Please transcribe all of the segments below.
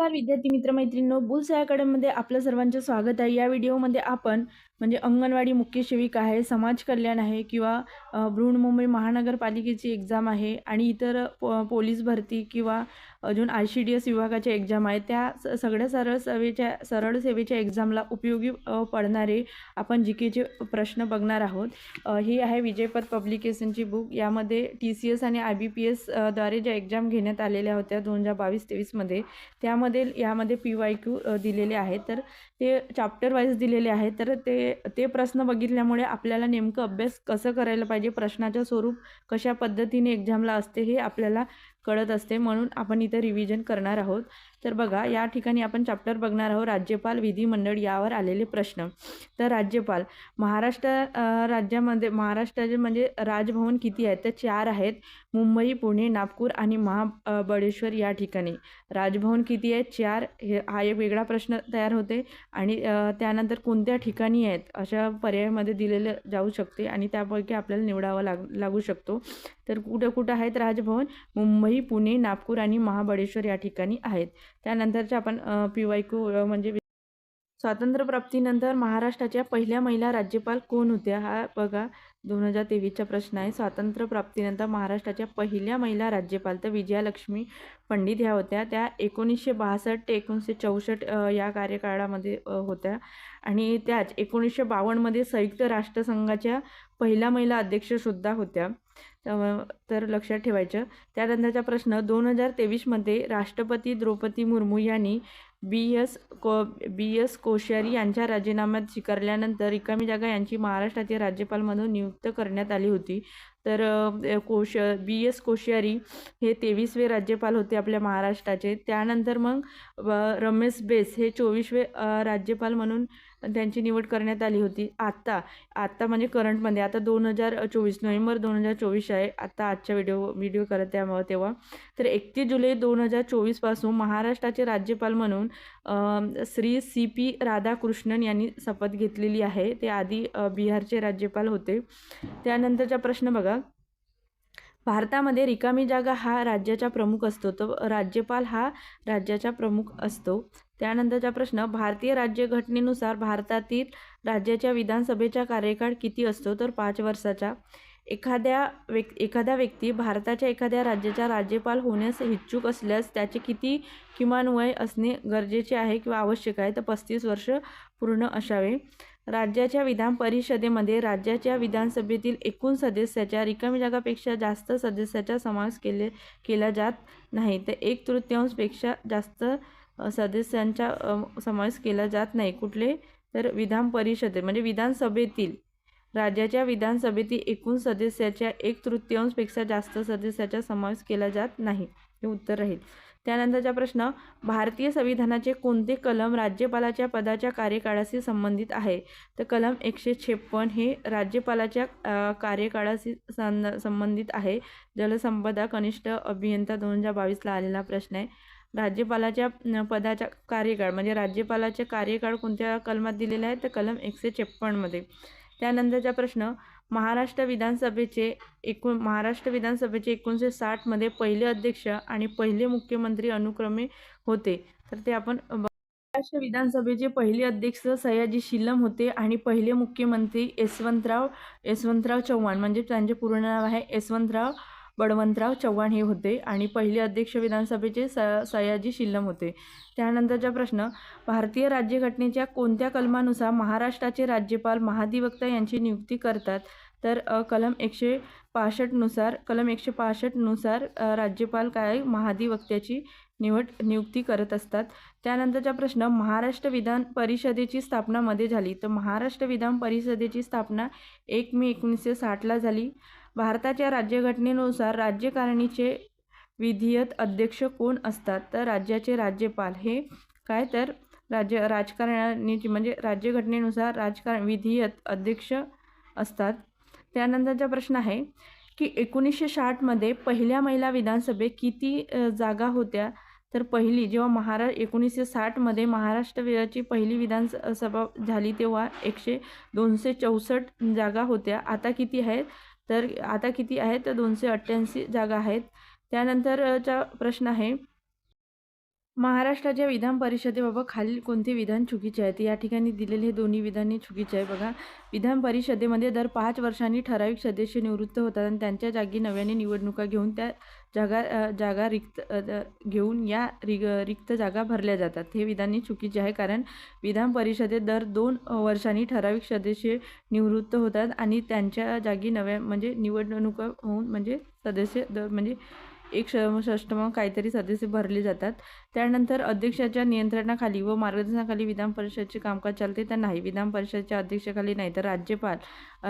नमस्कार विद्यार्थी मित्र मैत्रिणींनो बुल्स अकॅडमीमध्ये आपलं सर्वांचं स्वागत आहे. या व्हिडिओमध्ये आपण म्हणजे अंगणवाडी मुख्य सेविका आहे समाज कल्याण आहे किंवा बृहन्मुंबई महानगरपालिकेची एक्झाम आहे आणि इतर पो पोलीस भरती किंवा अजून आय सी डी एस विभागाच्या एक्झाम आहे त्या स सगळ्या सरळ सेवेच्या सरळ सेवेच्या एक्झामला उपयोगी पडणारे आपण जी केचे प्रश्न बघणार आहोत. ही आहे विजयपद पब्लिकेशनची बुक. यामध्ये टी सी एस आणि आय बी पी एसद्वारे ज्या एक्झाम घेण्यात आलेल्या होत्या दोन हजार बावीस तेवीसमध्ये त्यामध्ये यामध्ये पी वाय क्यू दिलेले आहेत. तर ते चॅप्टर वाईज दिलेले आहेत. तर ते ते प्रश्न बघितल्यामुळे आपल्याला नेमकं अभ्यास कसं करायला पाहिजे प्रश्नाचं स्वरूप कशा पद्धतीने एक्झामला असते हे आपल्याला कळत असते म्हणून आपण इथं रिव्हिजन करणार आहोत. तर बघा या ठिकाणी आपण चॅप्टर बघणार आहोत राज्यपाल विधिमंडळ यावर आलेले प्रश्न. तर राज्यपाल महाराष्ट्र राज्यामध्ये महाराष्ट्राचे म्हणजे राजभवन किती आहेत तर चार आहेत. मुंबई पुणे नागपूर आणि महाबळेश्वर या ठिकाणी. राजभवन किती आहेत चार. हे हा एक वेगळा प्रश्न तयार होते. आणि त्यानंतर कोणत्या ठिकाणी आहेत? अशा पर्यायामध्ये दिलेलं जाऊ शकते आणि त्यापैकी आपल्याला निवडावं लाग लागू शकतो. तर कुठं कुठं आहेत राजभवन? मुंबई पुणे नागपूर आणि महाबळेश्वर या ठिकाणी आहेत. त्यानंतरच्या आपण पी वाय क्यू म्हणजे स्वातंत्र्यप्राप्तीनंतर महाराष्ट्राच्या पहिल्या महिला राज्यपाल कोण होत्या? हा बघा दोन हजार तेवीसचा प्रश्न आहे. स्वातंत्र्यप्राप्तीनंतर महाराष्ट्राच्या पहिल्या महिला राज्यपाल तर विजयालक्ष्मी पंडित ह्या होत्या. त्या एकोणीसशे बासष्ट ते एकोणीसशे चौसष्ट या कार्यकाळामध्ये होत्या. आणि त्याच एकोणीसशे बावन्नमध्ये संयुक्त राष्ट्रसंघाच्या पहिल्या महिला अध्यक्षसुद्धा होत्या. तर- तर लक्षात ठेवायचं. त्यानंतरचा प्रश्न दोन हजार तेवीसमध्ये राष्ट्रपती द्रौपदी मुर्मू यांनी बी एस को बी एस कोश्यारी यांच्या राजीनाम्यात स्वीकारल्यानंतर रिकामी जागा यांची महाराष्ट्राचे राज्यपाल म्हणून नियुक्त करण्यात आली होती. तर कोश बी एस कोश्यारी हे तेवीसवे राज्यपाल होते आपल्या महाराष्ट्राचे. त्यानंतर मग रमेश बेस हे चोवीसवे राज्यपाल म्हणून त्यांची निवड करण्यात आली होती. आत्ता आत्ता म्हणजे करंटमध्ये आता दोन हजार चोवीस नोव्हेंबर दोन हजार चोवीस आहे. आत्ता आजच्या व्हिडिओ व्हिडिओ करत त्यामुळे तेव्हा. तर एकतीस जुलै दोन हजार चोवीसपासून महाराष्ट्राचे राज्यपाल म्हणून श्री सी पी राधाकृष्णन यांनी शपथ घेतलेली आहे. ते आधी बिहारचे राज्यपाल होते. त्यानंतरचा प्रश्न बघा. भारतामध्ये रिकामी जागा हा राज्याचा प्रमुख असतो. तो राज्यपाल हा राज्याचा प्रमुख असतो. त्यानंतरचा प्रश्न भारतीय राज्यघटनेनुसार भारतातील राज्याच्या विधानसभेचा कार्यकाळ किती असतो? तर पाच वर्षाचा. एखाद्या व्यक् एखादा व्यक्ती भारताच्या एखाद्या राज्याचा राज्यपाल होण्यास इच्छुक असल्यास त्याचे किती किमान वय असणे गरजेचे आहे किंवा आवश्यक आहे तर पस्तीस वर्ष पूर्ण असावे. राज्याच्या विधान परिषदेमध्ये राज्याच्या विधानसभेतील एकूण सदस्याच्या रिकामी जागापेक्षा जास्त सदस्याचा समावेश केले केला जात नाही तर एक तृतीयांशपेक्षा जास्त सदस्यांचा समावेश केला जात नाही. कुठले? तर विधान परिषदे म्हणजे विधानसभेतील राज्याच्या विधानसभेतील एकूण सदस्याच्या एक तृतीयांशपेक्षा जास्त सदस्याचा समावेश केला जात नाही हे उत्तर राहील. त्यानंतरचा प्रश्न भारतीय संविधानाचे कोणते कलम राज्यपालाच्या पदाच्या कार्यकाळाशी संबंधित आहे? तर कलम एकशे छप्पन हे राज्यपालाच्या कार्यकाळाशी सं संबंधित आहे. जलसंपदा कनिष्ठ अभियंता दोन हजार बावीसला आलेला प्रश्न आहे. राज्यपालाच्या पदाच्या कार्यकाळ म्हणजे राज्यपालाचे कार्यकाळ कोणत्या कलमात दिलेला आहे? तर कलम एकशे छप्पनमध्ये त्यानंतरचा प्रश्न महाराष्ट्र विधानसभेचे एकूण महाराष्ट्र विधानसभेचे एकोणीसशे साठमध्ये पहिले अध्यक्ष आणि पहिले मुख्यमंत्री अनुक्रमे होते. तर ते आपण महाराष्ट्र विधानसभेचे पहिले अध्यक्ष सयाजी शिलम होते आणि पहिले मुख्यमंत्री यशवंतराव यशवंतराव चव्हाण. म्हणजे त्यांचे पूर्ण नाव आहे यशवंतराव बळवंतराव चव्हाण हे होते आणि पहिले अध्यक्ष विधानसभेचे स सयाजी शिल्लम होते. त्यानंतरचा प्रश्न भारतीय राज्यघटनेच्या कोणत्या कलमानुसार महाराष्ट्राचे राज्यपाल महाधिवक्ता यांची नियुक्ती करतात? तर कलम एकशे पासष्टनुसार कलम एकशे पासष्टनुसार राज्यपाल काय महाधिवक्त्याची निवड नियुक्ती करत असतात? त्यानंतरचा प्रश्न महाराष्ट्र विधान परिषदेची स्थापना मध्ये झाली. तर महाराष्ट्र विधान परिषदेची स्थापना एक मे एकोणीसशे साठला झाली. भारताच्या राज्यघटनेनुसार राज्यकारणीचे विधियत अध्यक्ष कोण असतात? तर राज्याचे राज्यपाल हे काय? तर राज्य राजकारणाची म्हणजे राज्यघटनेनुसार राजकारण विधियत अध्यक्ष असतात. त्यानंतरचा प्रश्न आहे की एकोणीसशे साठमध्ये पहिल्या महिला विधानसभेत किती जागा होत्या? तर पहिली जेव्हा महारा एकोणीसशे साठमध्ये महाराष्ट्राची पहिली विधानसभा झाली तेव्हा एकशे दोनशे चौसष्ट जागा होत्या. आता किती आहेत? तर आता किती आहेत? तर दोनशे अठ्ठ्याऐंशी जागा आहेत. त्यानंतरचा प्रश्न आहे महाराष्ट्राच्या विधान परिषदेबाबत खालील कोणते विधान चुकीचे आहेत या ठिकाणी दिलेले हे दोन्ही विधाने चुकीचे आहे. बघा विधान परिषदेमध्ये दर पाच वर्षांनी ठराविक सदस्य निवृत्त होतात आणि त्यांच्या जागी नव्याने निवडणुका घेऊन त्या जागा जागा रिक्त घेऊन या रिग रिक्त जागा भरल्या जातात. हे विधान चुकीचे आहे कारण विधान परिषदेत दर दोन वर्षांनी ठराविक सदस्य निवृत्त होतात आणि त्यांच्या जागी नव्या म्हणजे निवडणुका होऊन म्हणजे सदस्य दर म्हणजे एक षष्टमं काहीतरी सदस्य भरले जातात. त्यानंतर अध्यक्षाच्या नियंत्रणाखाली व मार्गदर्शनाखाली विधान परिषदेचे कामकाज चालते. तर नाही विधान परिषदेच्या अध्यक्षाखाली नाही तर राज्यपाल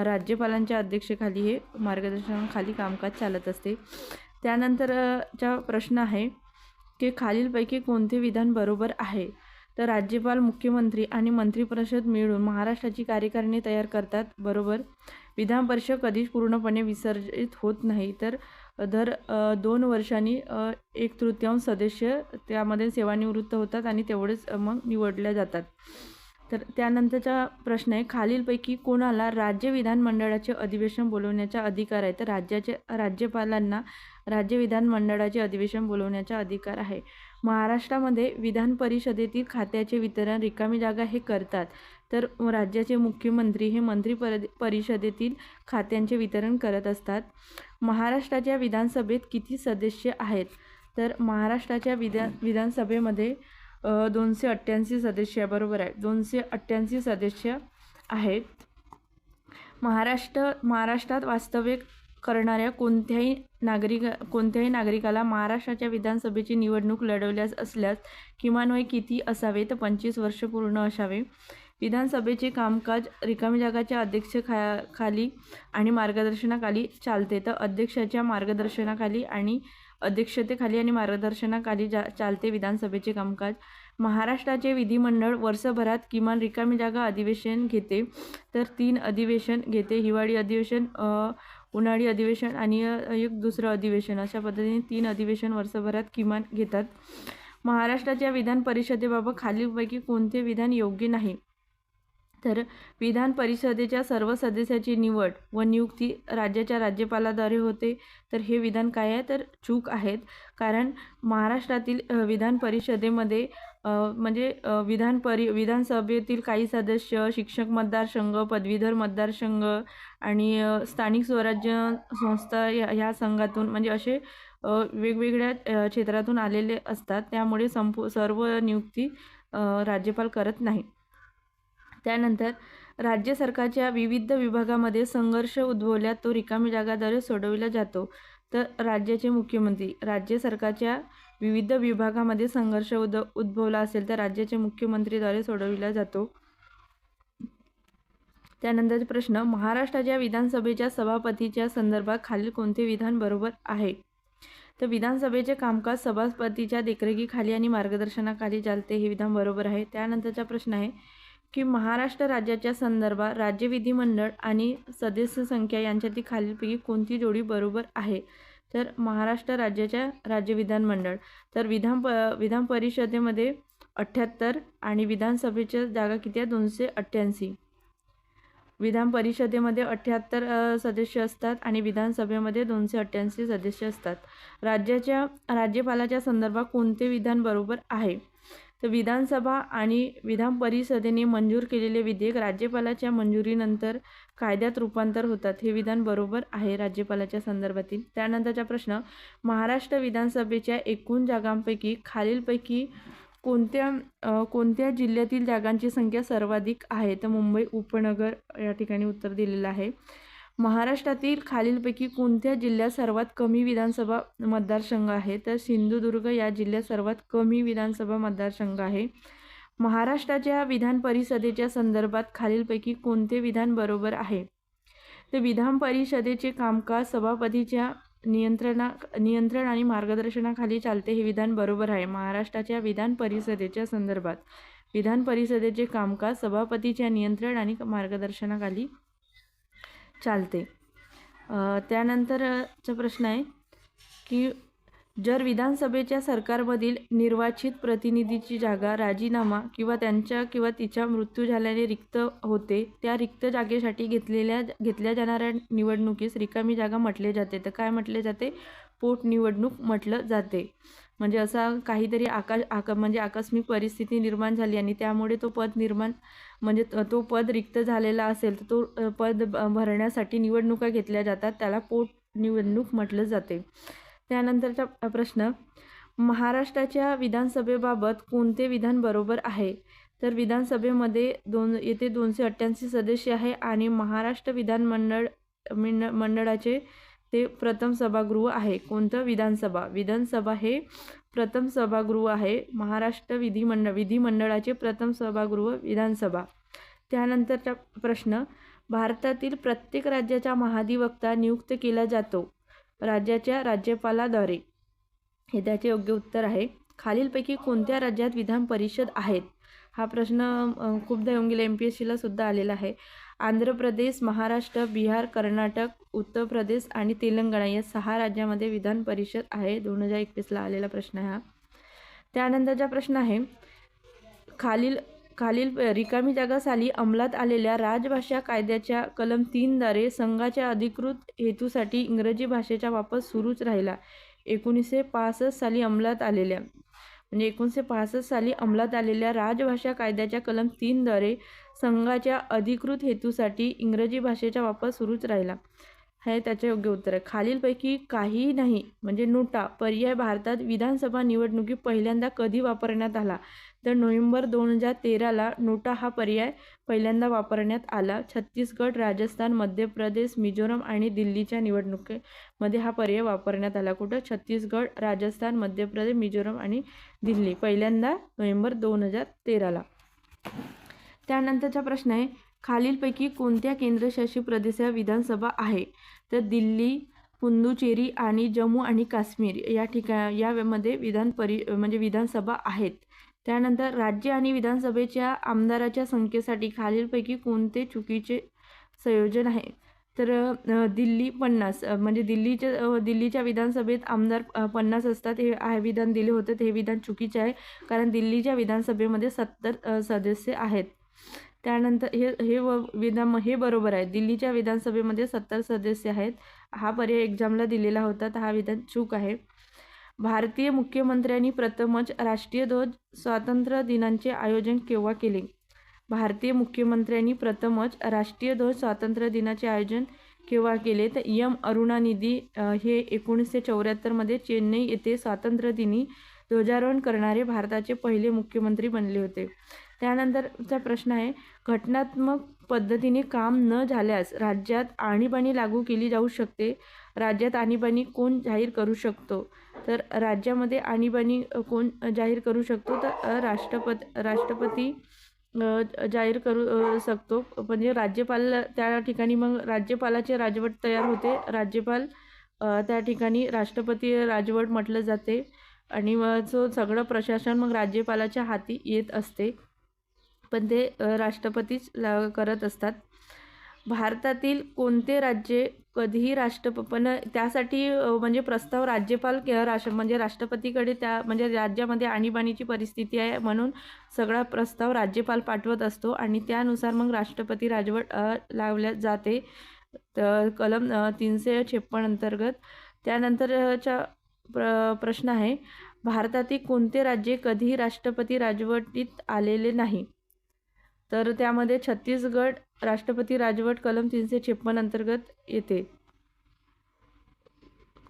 राज्यपालांच्या अध्यक्षेखाली हे मार्गदर्शनाखाली कामकाज चालत असते. त्यानंतर चा प्रश्न आहे की खालीलपैकी कोणते विधान बरोबर आहे? तर राज्यपाल मुख्यमंत्री आणि मंत्रिपरिषद मिळून महाराष्ट्राची कार्यकारिणी तयार करतात. बरोबर. विधान परिषद कधीच पूर्णपणे विसर्जित होत नाही. तर दर दोन वर्षांनी एक तृतीयांश सदस्य त्यामध्ये सेवानिवृत्त होतात आणि तेवढेच मग निवडल्या जातात. तर त्यानंतरचा प्रश्न आहे खालीलपैकी कोणाला राज्य विधानमंडळाचे अधिवेशन बोलवण्याचा अधिकार आहे? तर राज्याचे राज्यपालांना राज्य विधानमंडळाचे अधिवेशन बोलवण्याचा अधिकार आहे. महाराष्ट्रामध्ये विधान परिषदेतील खात्याचे वितरण रिकामी जागा हे करतात. तर राज्याचे मुख्यमंत्री हे मंत्री पर परिषदेतील खात्यांचे वितरण करत असतात. महाराष्ट्राच्या विधानसभेत किती सदस्य आहेत? तर महाराष्ट्राच्या विधान विधानसभेमध्ये दोनशे अठ्ठ्याऐंशी सदस्य बरोबर आहे. दोनशे अठ्ठ्याऐंशी सदस्य आहेत. महाराष्ट्र महाराष्ट्रात वास्तव्य करणाऱ्या कोणत्याही नागरिक कोणत्याही नागरिकाला महाराष्ट्राच्या विधानसभेची निवडणूक लढवल्यास असल्यास किमान वय किती असावे तर पंचवीस वर्ष पूर्ण असावे. विधानसभेचे कामकाज रिकामी जागाच्या अध्यक्ष खा खाली आणि मार्गदर्शनाखाली चालते. तर अध्यक्षाच्या मार्गदर्शनाखाली आणि अध्यक्षतेखाली आणि मार्गदर्शनाखाली जा चालते विधानसभेचे कामकाज. महाराष्ट्राचे विधिमंडळ वर्षभरात किमान रिकामी जागा अधिवेशन घेते. तर तीन अधिवेशन घेते. हिवाळी अधिवेशन उन्हाळी अधिवेशन आणि एक दुसरं अधिवेशन. अशा पद्धतीने तीन अधिवेशन वर्षभरात किमान घेतात. महाराष्ट्राच्या विधान परिषदेबाबत खालीलपैकी कोणते विधान योग्य नाही? तर विधान परिषदेच्या सर्व सदस्याची निवड व नियुक्ती राज्याच्या राज्यपालाद्वारे होते. तर हे विधान काय आहे? तर चूक आहेत. कारण महाराष्ट्रातील विधान परिषदेमध्ये म्हणजे विधान परि विधानसभेतील काही सदस्य शिक्षक मतदारसंघ पदवीधर मतदारसंघ आणि स्थानिक स्वराज्य संस्था या ह्या संघातून म्हणजे असे वेगवेगळ्या क्षेत्रातून आलेले असतात. त्यामुळे संपू सर्व नियुक्ती राज्यपाल करत नाही त्यानंतर राज्य सरकारच्या विविध विभागामध्ये संघर्ष उद्भवल्या तो रिकामी जागाद्वारे सोडविला जातो. तर राज्याचे मुख्यमंत्री राज्य सरकारच्या विविध विभागामध्ये संघर्ष उद उद्भवला असेल तर राज्याचे मुख्यमंत्रीद्वारे सोडविला जातो. त्यानंतरचा प्रश्न महाराष्ट्राच्या विधानसभेच्या सभापतीच्या संदर्भात खालील कोणते विधान बरोबर आहे? तर विधानसभेचे कामकाज सभापतीच्या देखरेखीखाली आणि मार्गदर्शनाखाली चालते हे विधान बरोबर आहे. त्यानंतरचा प्रश्न आहे की महाराष्ट्र राज्याच्या संदर्भात राज्य विधिमंडळ आणि सदस्य संख्या यांच्यातील खालीलपैकी कोणती जोडी बरोबर आहे? तर महाराष्ट्र राज्याच्या राज्य विधानमंडळ तर विधान प विधान परिषदेमध्ये अठ्ठ्याहत्तर आणि विधानसभेच्या जागा किती आहे दोनशे अठ्ठ्याऐंशी. विधान परिषदेमध्ये अठ्ठ्याहत्तर सदस्य असतात आणि विधानसभेमध्ये दोनशे अठ्ठ्याऐंशी सदस्य असतात. राज्याच्या राज्यपालाच्या संदर्भात कोणते विधान बरोबर आहे? तर विधानसभा आणि विधान परिषदेने मंजूर केलेले विधेयक राज्यपालाच्या मंजुरीनंतर कायद्यात रूपांतर होतात हे विधान बरोबर आहे राज्यपालाच्या संदर्भातील. त्यानंतरचा प्रश्न महाराष्ट्र विधानसभेच्या एकूण जागांपैकी खालीलपैकी कोणत्या कोणत्या जिल्ह्यातील जागांची संख्या सर्वाधिक आहे? तर मुंबई उपनगर या ठिकाणी उत्तर दिलेलं आहे. महाराष्ट्रातील खालीलपैकी कोणत्या जिल्ह्यात सर्वात कमी विधानसभा मतदारसंघ आहे? तर सिंधुदुर्ग या जिल्ह्यात सर्वात कमी विधानसभा मतदारसंघ आहे. महाराष्ट्राच्या विधान परिषदेच्या संदर्भात खालीलपैकी कोणते विधान बरोबर आहे? तर विधान परिषदेचे कामकाज सभापतीच्या नियंत्रणा नियंत्रण आणि मार्गदर्शनाखाली चालते हे विधान बरोबर आहे. महाराष्ट्राच्या विधान परिषदेच्या संदर्भात विधान परिषदेचे कामकाज सभापतीच्या नियंत्रण आणि मार्गदर्शनाखाली चालते. त्यानंतरचा प्रश्न आहे की जर विधानसभेच्या सरकारमधील निर्वाचित प्रतिनिधीची जागा राजीनामा किंवा त्यांच्या किंवा तिच्या मृत्यू झाल्याने रिक्त होते त्या रिक्त जागेसाठी घेतलेल्या घेतल्या जाणाऱ्या निवडणुकीस रिकामी जागा म्हटले जाते. तर काय म्हटले जाते? पोटनिवडणूक म्हटलं जाते. म्हणजे असा काहीतरी आकाश आक म्हणजे आकस्मिक परिस्थिती निर्माण झाली आणि त्यामुळे तो पद निर्माण म्हणजे तो पद रिक्त झालेला असेल तर तो पद भरण्यासाठी निवडणुका घेतल्या जातात. त्याला पोटनिवडणूक म्हटलं जाते. त्यानंतरचा प्रश्न महाराष्ट्राच्या विधानसभेबाबत कोणते विधान बरोबर आहे? तर विधानसभेमध्ये दोन येथे दोनशे अठ्ठ्याऐंशी सदस्य आहे आणि महाराष्ट्र विधानमंडळ मंडळाचे ते प्रथम सभागृह आहे. कोणतं विधानसभा? विधानसभा हे प्रथम सभागृह आहे. महाराष्ट्र विधिमंडळ विधिमंडळाचे प्रथम सभागृह विधानसभा. त्यानंतरचा प्रश्न भारतातील प्रत्येक राज्याचा महाधिवक्ता नियुक्त केला जातो. राज्याच्या राज्यपालाद्वारे. हे त्याचे योग्य उत्तर आहे. खालीलपैकी कोणत्या राज्यात विधान परिषद आहेत? हा प्रश्न खूपदा येऊन गेला. एम पी एस सीला सुद्धा आलेला आहे. आंध्र प्रदेश महाराष्ट्र बिहार कर्नाटक उत्तर प्रदेश आणि तेलंगणा या सहा राज्यामध्ये विधान परिषद आहे. दोन हजार एकवीसला आलेला प्रश्न हा. त्यानंतरचा प्रश्न आहे. खालील खालील रिकामी जागा साली अंमलात आलेल्या राजभाषा कायद्याच्या कलम तीनद्वारे संघाच्या अधिकृत हेतूसाठी इंग्रजी भाषेचा वापर सुरूच राहिला. एकोणीसशे पासष्ट साली अंमलात आलेल्या म्हणजे एकोणीसशे पासष्ट साली अंमलात आलेल्या राजभाषा कायद्याच्या कलम तीनद्वारे संघाच्या अधिकृत हेतूसाठी इंग्रजी भाषेचा वापर सुरूच राहिला. हे त्याचे योग्य उत्तर आहे. खालीलपैकी काहीही नाही म्हणजे नोटा पर्याय भारतात विधानसभा निवडणुकी पहिल्यांदा कधी वापरण्यात आला? तर नोव्हेंबर दोन हजार तेराला नोटा हा पर्याय पहिल्यांदा वापरण्यात आला. छत्तीसगड राजस्थान मध्य प्रदेश मिझोरम आणि दिल्लीच्या निवडणुकीमध्ये हा पर्याय वापरण्यात आला. कुठं? छत्तीसगड राजस्थान मध्य प्रदेश मिझोरम आणि दिल्ली पहिल्यांदा नोव्हेंबर दोन हजार तेराला. त्यानंतरचा प्रश्न आहे खालीलपैकी कोणत्या केंद्रशासित प्रदेशात विधानसभा आहे? तर दिल्ली पुंदुचेरी आणि जम्मू आणि काश्मीर या ठिका यामध्ये विधान परि म्हणजे विधानसभा आहेत. त्यानंतर राज्य आणि विधानसभेच्या आमदाराच्या संख्येसाठी खालीलपैकी कोणते चुकीचे संयोजन आहे? तर दिल्ली पन्नास म्हणजे दिल्लीच्या दिल्लीच्या विधानसभेत आमदार पन्नास असतात हे विधान दिले होते हे विधान चुकीचे आहे कारण दिल्लीच्या विधानसभेमध्ये सत्तर सदस्य आहेत. त्यानंतर हे हे व विधान हे बरोबर आहे. दिल्लीच्या विधानसभेमध्ये सत्तर सदस्य आहेत. हा पर्याय एक्झामला दिलेला होता. तर हा विधान चूक आहे. भारतीय मुख्यमंत्र्यांनी प्रथमच राष्ट्रीय ध्वज स्वातंत्र्य दिनांचे आयोजन केव्हा केले? भारतीय मुख्यमंत्र्यांनी प्रथमच राष्ट्रीय ध्वज स्वातंत्र्य दिनाचे आयोजन केव्हा केले? तर यम अरुणानिधी हे एकोणीसशे चौऱ्याहत्तरमध्ये चेन्नई येथे स्वातंत्र्यदिनी ध्वजारोहण करणारे भारताचे पहिले मुख्यमंत्री बनले होते. त्यानंतरचा प्रश्न आहे घटनात्मक पद्धतीने काम न झाल्यास राज्यात आणीबाणी लागू केली जाऊ शकते? राज्यात आणीबाणी कोण जाहीर करू शकतो? तर राज्यामध्ये आणीबाणी कोण जाहीर करू शकतो? तर राष्ट्रपत राष्ट्रपती जाहीर करू शकतो. म्हणजे राज्यपाल त्या ठिकाणी मग राज्यपालाचे राजवट तयार होते. राज्यपाल त्या ठिकाणी राष्ट्रपती राजवट म्हटलं जाते. आणि मग जो सगळं प्रशासन मग राज्यपालाच्या हाती येत असते. पण ते राष्ट्रपतीच ला करत असतात. भारतातील कोणते राज्ये कधीही राष्ट्रप पण त्यासाठी म्हणजे प्रस्ताव राज्यपाल राष्ट्र म्हणजे राष्ट्रपतीकडे त्या म्हणजे राज्यामध्ये आणीबाणीची परिस्थिती आहे म्हणून सगळा प्रस्ताव राज्यपाल पाठवत असतो आणि त्यानुसार मग राष्ट्रपती राजवट लावल्या जाते. तर कलम तीनशे छप्पन अंतर्गत. त्यानंतरच्या प्र प्रश्न आहे भारतातील कोणते राज्य कधीही राष्ट्रपती राजवटीत आलेले नाही? तर त्यामध्ये छत्तीसगड राष्ट्रपती राजवट कलम तीनशे छप्पन अंतर्गत येते.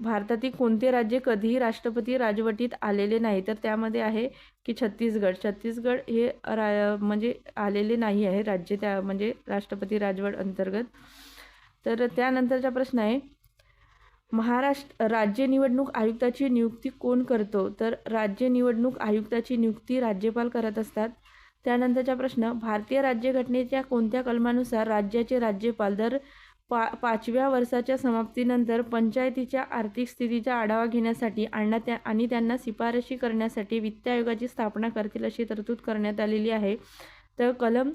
भारतातील कोणते राज्य कधीही राष्ट्रपती राजवटीत आलेले नाही? तर त्यामध्ये आहे की छत्तीसगड. छत्तीसगड हे रा म्हणजे आलेले नाही आहे राज्य त्या म्हणजे राष्ट्रपती राजवट अंतर्गत. तर त्यानंतरचा प्रश्न आहे महाराष्ट्र राज्य निवडणूक आयुक्ताची नियुक्ती कोण करतो? तर राज्य निवडणूक आयुक्ताची नियुक्ती राज्यपाल करत असतात. त्यानंतरचा प्रश्न भारतीय राज्यघटनेच्या कोणत्या कलमानुसार राज्याचे राज्यपाल दर पा पाचव्या वर्षाच्या समाप्तीनंतर पंचायतीच्या आर्थिक स्थितीचा आढावा घेण्यासाठी आणा त्या आणि त्यांना शिफारशी करण्यासाठी वित्त आयोगाची स्थापना करतील अशी तरतूद करण्यात आलेली आहे. तर कलम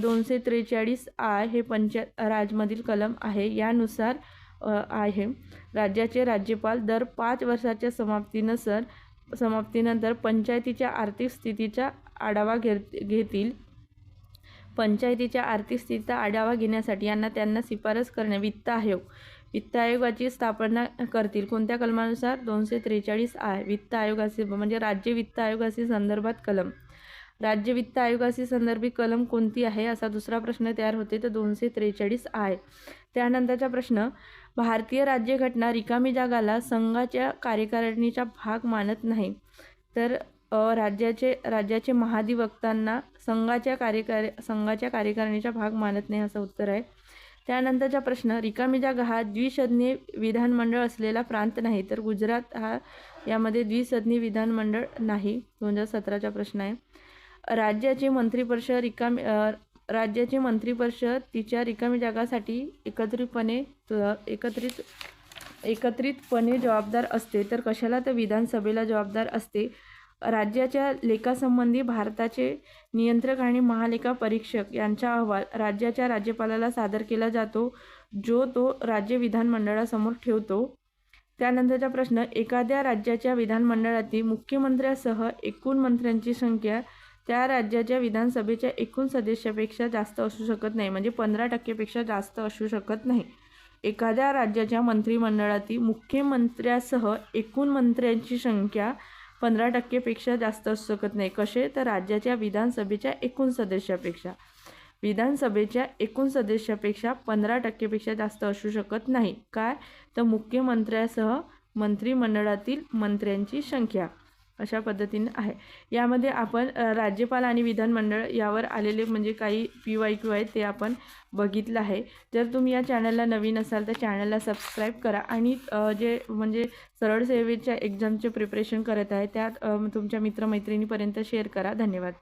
दोनशे त्रेचाळीस आय हे पंचा राजमधील कलम आहे. यानुसार आहे. राज्याचे राज्यपाल दर पाच वर्षाच्या समाप्तीनुसार समाप्तीनंतर पंचायतीच्या आर्थिक स्थितीचा आढावा घे घेतील. पंचायतीच्या आर्थिक स्थितीचा आढावा घेण्यासाठी यांना त्यांना शिफारस करणे वित्त आयोग. वित्त आयोगाची स्थापना करतील. कोणत्या कलमानुसार? दोनशे त्रेचाळीस आय वित्त आयोगाचे म्हणजे राज्य वित्त आयोगाशी संदर्भात कलम. राज्य वित्त आयोगाशी संदर्भित कलम कोणती आहे? असा दुसरा प्रश्न तयार होते तर दोनशे त्रेचाळीस आहे त्यानंतरचा प्रश्न भारतीय राज्यघटना रिकामी जागाला संघाच्या कार्यकारिणीचा भाग मानत नाही तर राज्याचे राज्याचे महाधिवक्तांना संघाच्या कार्यकारी संघाच्या कार्यकारिणीचा भाग मानत नाही असं उत्तर आहे. त्यानंतरचा प्रश्न रिकामी जागा हा द्विसदनीय विधानमंडळ असलेला प्रांत नाही तर गुजरात हा यामध्ये द्विसदनी विधानमंडळ नाही दोन हजार सतराचा प्रश्न आहे. राज्याची मंत्रिपरिषद रिकामी राज्याचे राज्याची मंत्रिपरिषद तिच्या रिकामी जागासाठी एकत्रितपणे एकत्रित एकत्रितपणे जबाबदार असते तर कशाला तर विधानसभेला जबाबदार असते? राज्याच्या लेखासंबंधी भारताचे नियंत्रक आणि महालेखा परीक्षक यांचा अहवाल राज्याच्या राज्यपालाला सादर केला जातो जो तो राज्य विधानमंडळासमोर ठेवतो. त्यानंतरचा प्रश्न एखाद्या राज्याच्या विधानमंडळातील मुख्यमंत्र्यासह एकूण मंत्र्यांची संख्या त्या राज्याच्या विधानसभेच्या एकूण सदस्यापेक्षा जास्त असू शकत नाही म्हणजे पंधरा टक्केपेक्षा जास्त असू शकत नाही. एखाद्या राज्याच्या मंत्रिमंडळातील मुख्यमंत्र्यासह एकूण मंत्र्यांची संख्या पंधरा टक्केपेक्षा जास्त असू शकत नाही. कसे? तर राज्याच्या विधानसभेच्या एकूण सदस्यापेक्षा. विधानसभेच्या एकूण सदस्यापेक्षा पंधरा टक्केपेक्षा जास्त असू शकत नाही. काय? तर मुख्यमंत्र्यासह मंत्रिमंडळातील मंत्र्यांची संख्या. अशा पद्धतीने आहे. यामध्ये आपण राज्यपाल आणि विधानमंडळ यावर आलेले म्हणजे काही पी वाय क्यू आहेत ते आपण बघितलं आहे. जर तुम्ही या चॅनलला नवीन असाल तर चॅनलला सबस्क्राईब करा आणि जे म्हणजे सरळ सेवेच्या एक्झामचे प्रिपरेशन करत आहे त्यात तुमच्या मित्रमैत्रिणीपर्यंत शेअर करा. धन्यवाद.